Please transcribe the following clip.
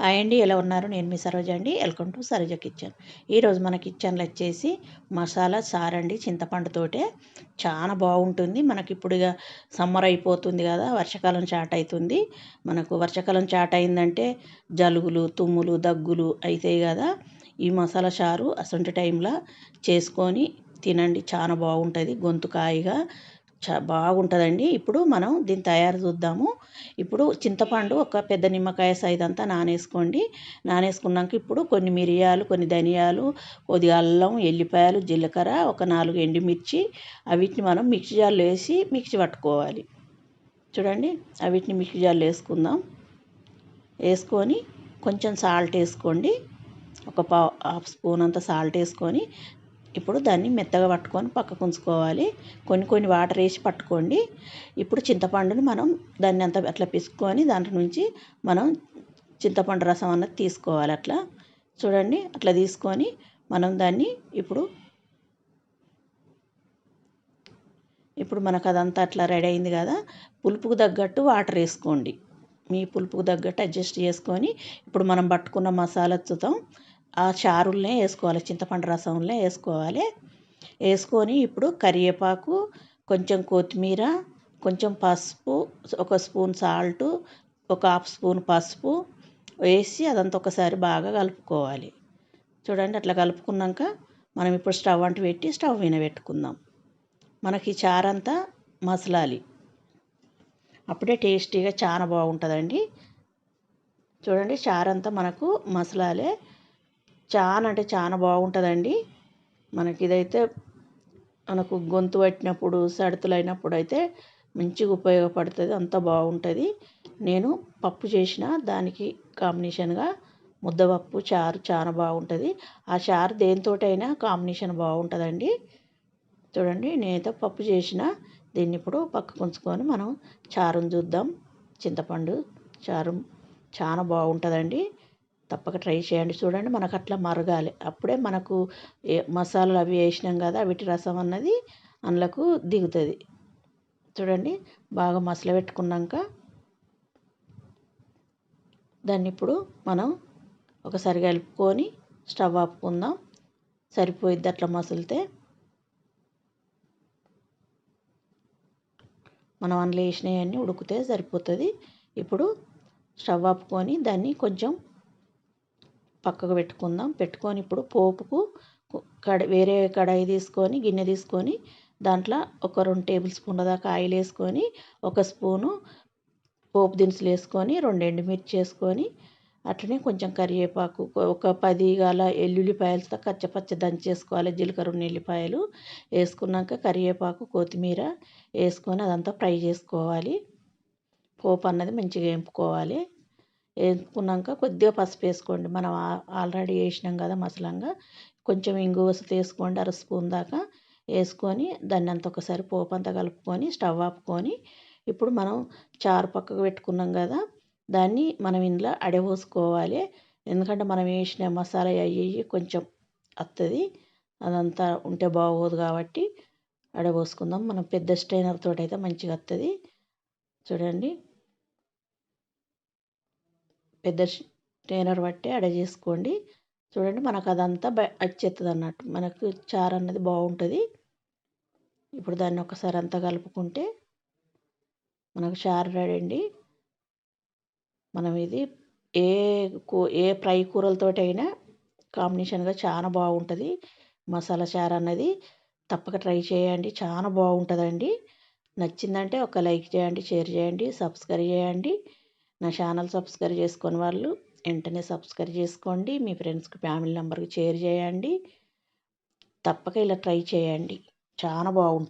Hi అండి ఎలా ఉన్నారు? నేను మీ సరోజ అండి. Welcome to Saroja kitchen. ఈరోజు మన కిచెన్లో వచ్చేసి మసాలా సారండి చింతపండుతోటే చాలా బాగుంటుంది. మనకి ఇప్పుడు ఇక సమ్మర్ అయిపోతుంది కదా వర్షాకాలం చాట్ అవుతుంది. మనకు వర్షాకాలం చాట్ అయిందంటే జలుగులు తుమ్ములు దగ్గులు అవుతాయి కదా. ఈ మసాలా చారు అసంటి టైంలో చేసుకొని తినండి. చాలా బాగుంటుంది గొంతు కాయగా. చా బాగుంటుందండి. ఇప్పుడు మనం దీన్ని తయారు చూద్దాము. ఇప్పుడు చింతపండు ఒక పెద్ద నిమ్మకాయ సైజ్ అంతా నానేసుకోండి. నానేసుకున్నాక ఇప్పుడు కొన్ని మిరియాలు కొన్ని ధనియాలు కొద్దిగా అల్లం ఎల్లిపాయలు జీలకర్ర ఒక నాలుగు ఎండుమిర్చి అవిటిని మనం మిక్సీ జార్లో వేసి మిక్సీ పట్టుకోవాలి. చూడండి అవిటిని మిక్సీ జార్లో వేసుకుందాం. వేసుకొని కొంచెం సాల్ట్ వేసుకోండి. ఒక పా హాఫ్ స్పూన్ అంత సాల్ట్ వేసుకొని ఇప్పుడు దాన్ని మెత్తగా పట్టుకొని పక్కకు ఉంచుకోవాలి. కొన్ని కొన్ని వాటర్ వేసి పట్టుకోండి. ఇప్పుడు చింతపండుని మనం దాన్ని అంతా అట్లా పిసుకొని దాంట్లో నుంచి మనం చింతపండు రసం అన్నది తీసుకోవాలి అట్లా. చూడండి అట్లా తీసుకొని మనం దాన్ని ఇప్పుడు ఇప్పుడు మనకు అదంతా అట్లా రెడీ అయింది కదా. పులుపుకు తగ్గట్టు వాటర్ వేసుకోండి. మీ పులుపుకు తగ్గట్టు అడ్జస్ట్ చేసుకొని ఇప్పుడు మనం పట్టుకున్న మసాలా మసాలాతో ఆ చారులనే వేసుకోవాలి చింతపండు రసంలో వేసుకోవాలి. వేసుకొని ఇప్పుడు కరివేపాకు కొంచెం కొత్తిమీర కొంచెం పసుపు ఒక స్పూన్ సాల్ట్ ఒక హాఫ్ స్పూన్ పసుపు వేసి అదంతా ఒకసారి బాగా కలుపుకోవాలి. చూడండి అట్లా కలుపుకున్నాక మనం ఇప్పుడు స్టవ్ అంటు పెట్టి స్టవ్ మీద పెట్టుకుందాం. మనకి చారంతా మసలాలి. అప్పుడే టేస్టీగా చాలా బాగుంటుందండి. చూడండి చారంతా మనకు మసలాలే. చాలా అంటే చాలా బాగుంటుందండి. మనకి ఇదైతే మనకు గొంతు పట్టినప్పుడు సడతలు అయినప్పుడు అయితే మంచిగా ఉపయోగపడుతుంది అంత బాగుంటుంది. నేను పప్పు చేసిన దానికి కాంబినేషన్గా ముద్దపప్పు చారు చాలా బాగుంటుంది. ఆ చారు దేనితోటైనా కాంబినేషన్ బాగుంటుందండి. చూడండి నేనైతే పప్పు చేసిన దీన్ని ఇప్పుడు పక్కకు ఉంచుకొని మనం చారుని చూద్దాం. చింతపండు చారు చాలా బాగుంటుందండి. తప్పక ట్రై చేయండి. చూడండి మనకు అట్లా మరగాలి. అప్పుడే మనకు మసాలాలు అవి వేసినాం కదా వీటి రసం అన్నది అందులోకి దిగుతుంది. చూడండి బాగా మసలు పెట్టుకున్నాక దాన్ని ఇప్పుడు మనం ఒకసారి కలుపుకొని స్టవ్ ఆపుకుందాం. సరిపోయిద్ది అట్లా మసిలితే. మనం అందులో వేసినవన్నీ ఉడికితే సరిపోతుంది. ఇప్పుడు స్టవ్ ఆపుకొని దాన్ని కొంచెం పక్కకు పెట్టుకుందాం. పెట్టుకొని ఇప్పుడు పోపుకు కడ వేరే కడాయి తీసుకొని గిన్నె తీసుకొని దాంట్లో ఒక రెండు టేబుల్ స్పూన్ల దాకా ఆయిల్ వేసుకొని ఒక స్పూను పోపు దినుసులు వేసుకొని రెండు ఎండుమిర్చి వేసుకొని అట్లనే కొంచెం కరివేపాకు ఒక పది గల ఎల్లుల్లిపాయలతో కచ్చపచ్చ దంచేసుకోవాలి జీలకర్ర ఉల్లిపాయలు వేసుకున్నాక కరివేపాకు కొత్తిమీర వేసుకొని అదంతా ఫ్రై చేసుకోవాలి. పోపు అన్నది మంచిగా వేపుకోవాలి. వేసుకున్నాక కొద్దిగా పసుపు వేసుకోండి. మనం ఆల్రెడీ వేసినాం కదా మసలంగా. కొంచెం ఇంగువ వేసుకోండి అర స్పూన్ దాకా వేసుకొని దాన్ని అంత ఒకసారి పోపు అంతా కలుపుకొని స్టవ్ ఆపుకొని ఇప్పుడు మనం చారు పక్కకు పెట్టుకున్నాం కదా దాన్ని మనం ఇంట్లో అడవోసుకోవాలి ఎందుకంటే మనం వేసిన మసాలా అయ్యి కొంచెం వస్తుంది అదంతా ఉంటే బాగోదు కాబట్టి అడపోసుకుందాం. మనం పెద్ద స్ట్రైనర్ తోటి అయితే మంచిగా వస్తుంది చూడండి. పెద్ద స్ట్రైనర్ బట్టి అడ చేసుకోండి. చూడండి మనకు అదంతా బ వచ్చేస్తుంది అన్నట్టు మనకు చారు అన్నది బాగుంటుంది ఇప్పుడు దాన్ని ఒకసారి అంతా కలుపుకుంటే మనకు చారు రెడీ అండి. మనం ఇది ఏ కూ ఏ ఫ్రై కూరలతోటి అయినా కాంబినేషన్గా చాలా బాగుంటుంది మసాలా చారు అన్నది తప్పక ట్రై చేయండి. చాలా బాగుంటుందండి నచ్చిందంటే ఒక లైక్ చేయండి షేర్ చేయండి సబ్స్క్రైబ్ చేయండి. నా ఛానల్ సబ్స్క్రైబ్ చేసుకుని వాళ్ళు వెంటనే సబ్స్క్రైబ్ చేసుకోండి. మీ ఫ్రెండ్స్కి ఫ్యామిలీ మెంబర్కి షేర్ చేయండి. తప్పక ఇలా ట్రై చేయండి. చాలా బాగుంటుంది.